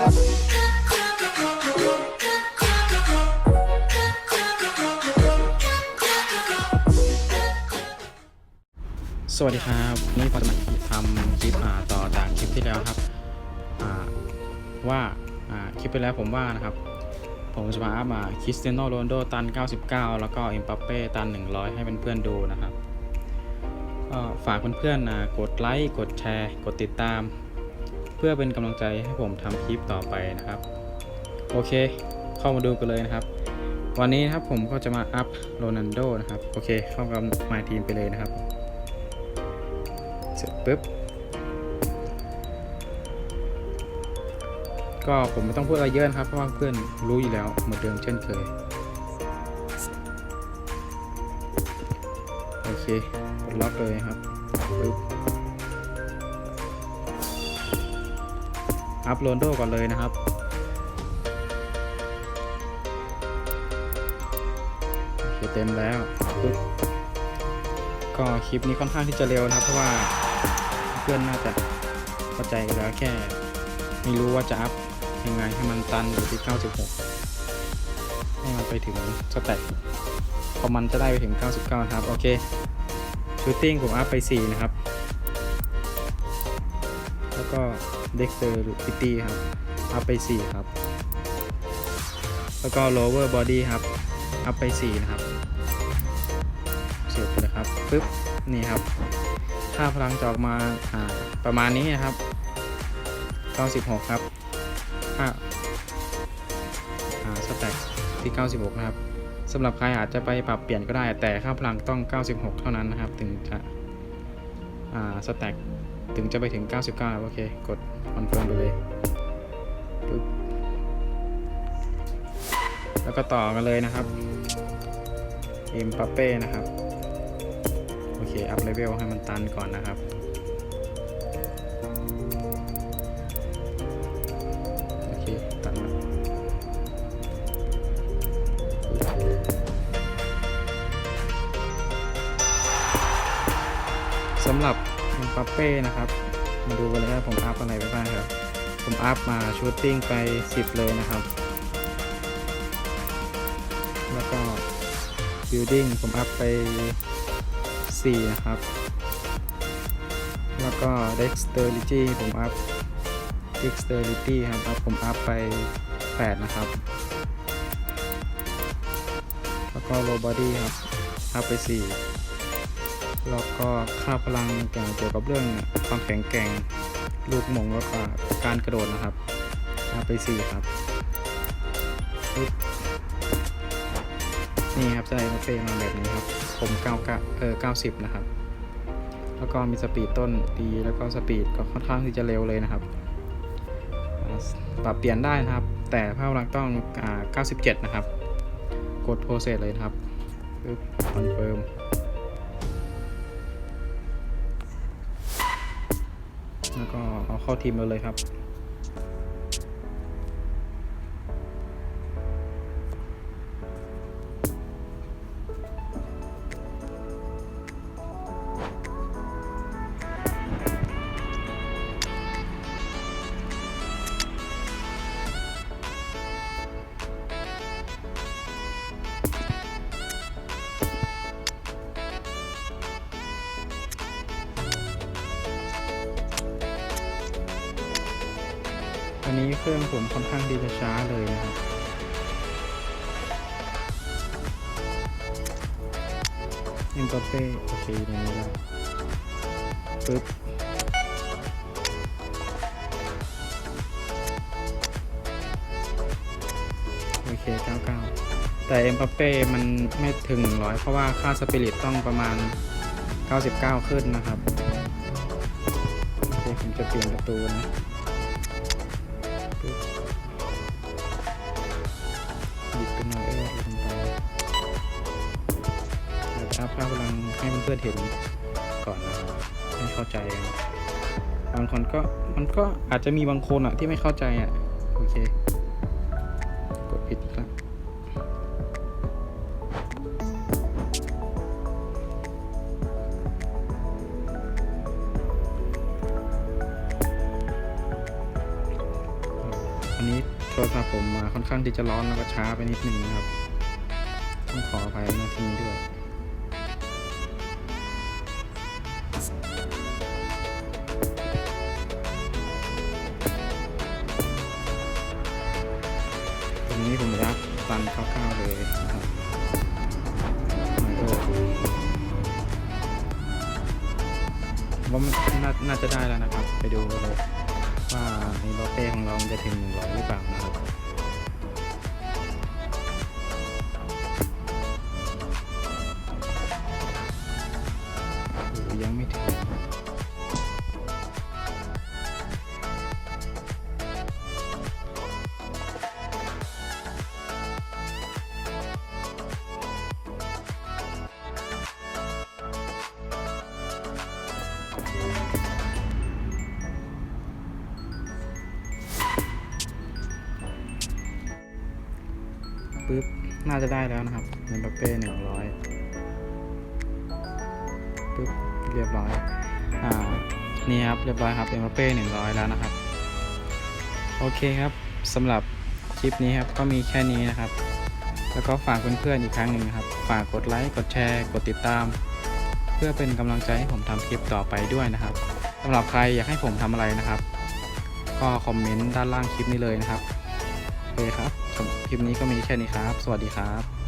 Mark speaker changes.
Speaker 1: สวัสดีครับวันนี่ผมจะมาทำคลิปอ่าต่อจากคลิปที่แล้วครับว่าคลิปไปแล้วผมว่านะครับ ผมจะมาอัพมาคริสเตียโนโรนโดตัน 99 แล้วก็เอ็มบัปเป้ตัน 100 ให้เพื่อนๆดูนะครับฝากเพื่อนๆกดไลค์ กดแชร์ กดติดตาม เพื่อเป็นกำลังใจให้ผมทำคลิปต่อไปนะครับ โอเค เข้ามาดูกันเลยนะครับ วันนี้นะครับผมก็จะมาอัพโรนัลโดนะครับ โอเค เข้ากับ My Team ไปเลยนะครับ เสร็จปุ๊บ ก็ผมไม่ต้องพูดอะไรเยอะนะครับ เพราะว่าเพื่อนรู้อยู่แล้วเหมือนเดิมเช่นเคย โอเคกดล็อกเลยครับปุ๊บ อัพโหลดโดก่อนเลยนะครับ โอเคเต็มแล้วปุ๊บก็คลิปนี้ค่อนข้างที่จะเร็วนะครับ เพราะว่าเพื่อนน่าจะเข้าใจกันแล้วแค่ ไม่รู้ว่าจะอัพยังไงให้มันตันอยู่ที่ 96 ให้มันไปถึงสแต็กพอมันจะได้ไปถึง 99 นะครับ โอเค ชูตติ้งผมอัพไป 4 นะครับ ก็เด็กเตอร์พิตตี้ครับ อัพไป 4 ครับ แล้วก็ lower body ครับ อัพไป 4 นะครับ เสร็จเลยครับปึ๊บ นี่ครับ ค่าพลังจะออกมาอ่าประมาณนี้นะครับ96 ครับค่าอ่าสแต็กที่ 96 นะครับสำหรับใครอาจจะไปปรับเปลี่ยนก็ได้ แต่ค่าพลังต้อง 96 เท่านั้นนะครับ ถึงจะอ่าสแต็ก ถึงจะไปถึง 99 โอเค กดคอนเฟิร์มไปเลยปึ๊บแล้วก็ต่อกันเลยนะครับเอ็มปัปเป้นะครับ โอเค อัพเลเวลให้มันตันก่อนนะครับโอเคตันแล้วสำหรับ ปัปเป้นะครับ มาดูกันเลยว่าผมอัพอะไรไปบ้างครับ ผมอัพมาชูตติ้งไป 10 เลยนะครับ แล้วก็ building ผมอัพไป 4 นะครับ แล้วก็ dexterity ผมอัพ dexterity ครับอัพผมอัพไป 8 นะครับ แล้วก็ low body ครับอัพไป 4 แล้วก็ค่าพลังเกี่ยวกับเรื่องความแข็งแกร่งลูกมงแล้วก็การกระโดดนะครับอัพไป4ครับ นี่ครับจะได้มาเฟมาแบบนี้ครับ ผม9เออ90นะครับ แล้วก็มีสปีดต้นดีแล้วก็สปีดก็ค่อนข้างที่จะเร็วเลยนะครับ ปรับเปลี่ยนได้นะครับ แต่ภาพลังต้องอ่า97 นะครับ กดโปรเซสเลยนะครับคอนเฟิร์ม เข้าทีมเราเลยครับ อันนี้เครื่องผมค่อนข้างที่จะช้าเลยนะครับเอ็มบัปเป้โอเคตรงนี้แล้วปึ๊บโอเค99แต่เอ็มบัปเป้มันไม่ถึง100เพราะว่าค่าสปิริตต้องประมาณ 99 ขึ้นนะครับ โอเค ผมจะเปลี่ยนประตูนะ ปึ๊บหยิบเป็นโนเอลลงไปเดี๋ยวจะอัพภาพลังให้เพื่อนเห็นก่อนนะครับให้เข้าใจ บางคนก็มันก็อาจจะมีบางคนอะที่ไม่เข้าใจอะโอเคกดผิดครับ รศัพท์ผมมาค่อนข้างที่จะร้อนแล้วก็ช้าไปนิดนึงนะครับ ต้องขออภัยในที่นี้ด้วยตรงนี้ผมจะตันคร่าวๆเลยนะครับมว่าน่าน่าจะได้แล้วนะครับ ไปดูกันเลย ว่าในบอเป้ของเราจะถึงหนึ่งร้อยหรือเปล่านะครับยังไม่ถึง ปึ๊บน่าจะได้แล้วนะครับเนมบัปเป้หนึ่งร้อยปึ๊บเรียบร้อยอ่านี่ครับเรียบร้อยครับเนมบัปเป้หนึ่งร้อยแล้วนะครับ โอเคครับสำหรับคลิปนี้ครับก็มีแค่นี้นะครับ แล้วก็ฝากเพื่อนๆอีกครั้งหนึ่งครับ ฝากกดไลค์กดแชร์กดติดตาม เพื่อเป็นกำลังใจให้ผมทำคลิปต่อไปด้วยนะครับสำหรับใครอยากให้ผมทำอะไรนะครับ ก็คอมเมนต์ด้านล่างคลิปนี้เลยนะครับ โอเคครับสำหรับคลิปนี้ก็มีแค่นี้ครับ สวัสดีครับ